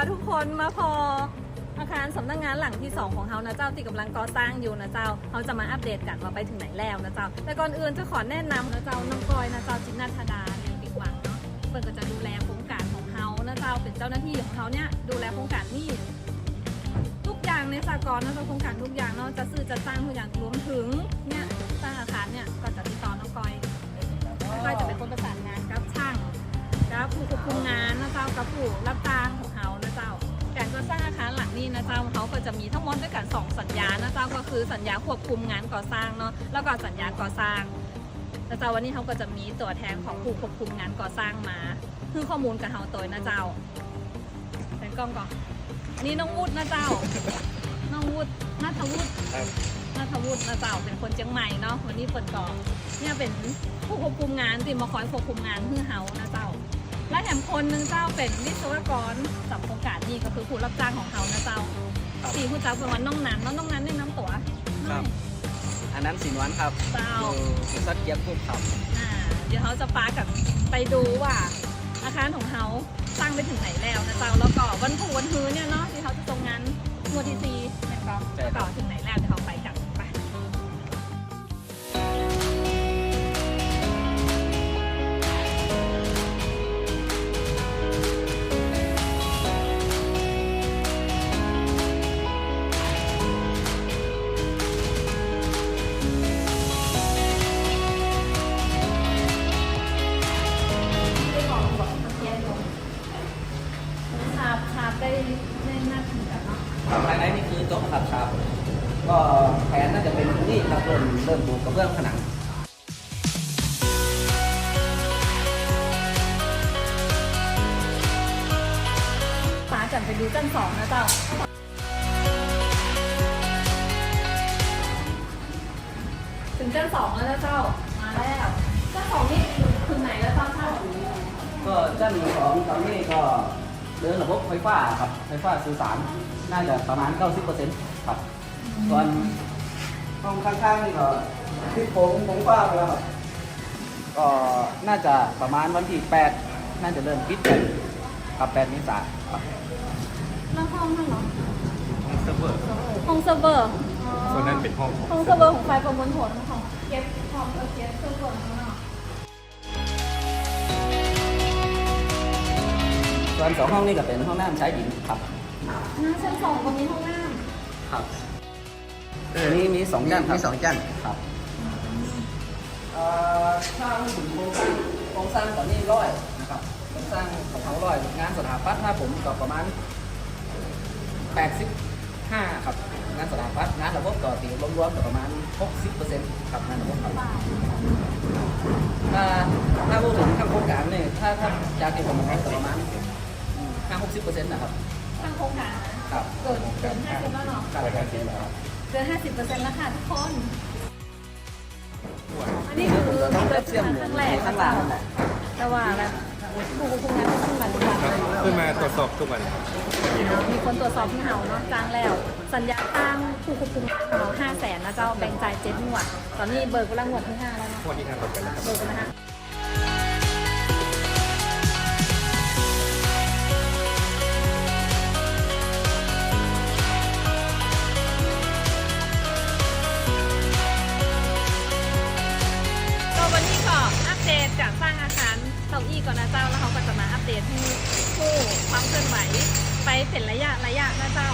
ค่ะทุกคนมาพออาคารสำนักงานหลังที่ 2 ของเฮานะเจ้าที่กำลังก่อสร้างอยู่นะเจ้าเขาจะมาอัปเดตกันว่าไปถึงไหนแล้วนะเจ้า แต่ก่อนอื่นจะขอแนะนำนะเจ้าน้องกอยนะเจ้าจิตนาธดาในบิ๊กวังเนาะเปิดก็จะดูแลโครงการของเฮานะเจ้าเป็นเจ้าหน้าที่ของเขาเนี่ยดูแลโครงการนี่ทุกอย่างในสากลนะเจ้าโครงการทุกอย่างเนาะจะซื้อจะสร้างทุกอย่างรวมถึงเนี่ยสร้างอาคารเนี่ยก็จะติดต่อน้องกอยน้องกอยจะเป็นคนประสานงานกับช่างกับผู้ควบคุมงานนะเจ้ากับผู้รับจ้าง นี้นะเจ้าเขาก็จะมีทั้งหมดด้วยกันสองสัญญานะเจ้าก็คือสัญญาควบคุมงานก่อสร้างเนาะแล้วก็สัญญาก่อสร้างนะเจ้าวันนี้เขาก็จะมีตัวแทนของผู้ควบคุมงานก่อสร้างมาคือข้อมูลกับเขาตัวนะเจ้าแสงกล้องก่อนอันนี้น้องวุฒินะเจ้าน้องวุฒินัทวุฒิครับนัทวุฒินะเจ้าเป็นคนเชียงใหม่เนาะวันนี้เปิดก่อนเนี่ยเป็นผู้ควบคุมงานที่มาคอยควบคุมงานเพื่อเฮานะเจ้า และแถมคนหนึ่งเจ้าเป็นวิศวกรสับโครงการนี่ก็คือผู้รับจ้างของเขานะเจ้าสี่ผู้จ้าเป็นวันน้องนันแล้วน้องนันได้น้ำตัวครับ อันนั้นสินวันครับเจ้าอยู่บริษัทเกียร์กรุ๊ปครับอ่าเดี๋ยวเขาจะปากับไปดูว่า อาคารของเขาสร้างไปถึงไหนแล้วนะเจ้าแล้วก็วันผูวันฮือเนี่ยเนาะที่เขาจะทรงงานโมทีซีนะครับแล้วก็ถึงไหน ภายในนี่คือโต๊ะครับครับ ก็แผนน่าจะเป็นนี่ครับเริ่มเริ่มปูกระเบื้องผนังป้ากันไปดูจันสองนะเจ้าถึงจันสองแล้วนะเจ้า มาแล้วจันสองนี่ถึงไหนแล้วเจ้าท่านก็ด้านของตอนนี้ก็ เดินระบบไฟฟ้าครับไฟฟ้าสื่อสารน่าจะประมาณ 90%ครับส่วนห้องข้างๆนี่ก็ที่โค้งโค้งฟ้าไปแล้วครับก็น่าจะประมาณวันที่ 8 น่าจะเริ่มปิดกันครับ8เมษายนครับแล้วห้องนั่นเหรอเซิร์ฟเวอร์ห้องเซิร์ฟเวอร์ส่วนนั้นเป็นห้องของห้องเซิร์ฟเวอร์ของไฟประมวลผลของเก็บของเออเก็บเซิร์ฟเวอร์ ส่วนสองห้องนี่ก็เป็นห้องน้ำใช้หญิงครับนะชั้นสองก็มีห้องน้ครับอันนี้มีสองจันครับมีสองจันครับเอ่อถ้าพูดถึงโครงสร้างโครงสร้างตอนนี้ร้อยนะครับโครงสร้างของเขาร้อยงานสถาปัตย์ถ้าผมก็ประมาณ85ครับงานสถาปัตย์งานระบบก็ตีรวมๆก็ประมาณ 60%ครับงานระบบครับำป่าถ้าถ้าพูดถึงทางโครงการเนี่ยถ้าถ้าจากที่ผมมองก็ประมาณ 5-60%นะครับทางโครงการนะครับเกินเกินห้าสิบแล้วเนาะการการเสียแล้วครับเกินห้าสิบเปอร์เซ็นต์แล้วค่ะทุกคน อันนี้คือต้องเกิเล็ดบเสียมครั้งแรกข้างล่างนั่นแหละแต่ว่าแล้วผู้ควบคุมงานก็ขึ้นมาทุกวันครับขึ้นมาตรวจสอบทุกวันมีคนตรวจสอบที่เห่าเนาะจ้างแล้ว สัญญาจ้างผู้ควบคุมงานเราห้าแสนนะเจ้าแบ่งจ่ายเจ็ดงวด ตอนนี้เบิกกำลังงวดที่ห้าแล้วเนาะพวกที่ทำกันนะครับเบิกกันนะฮะ เดตการสร้างอาคารเต้าอี้ก่อนนะเจ้าแล้วเขาก็จะมาอัปเดตให้ผู้ความเคลื่อนไหวไปเป็นระยะระยะนะเจ้า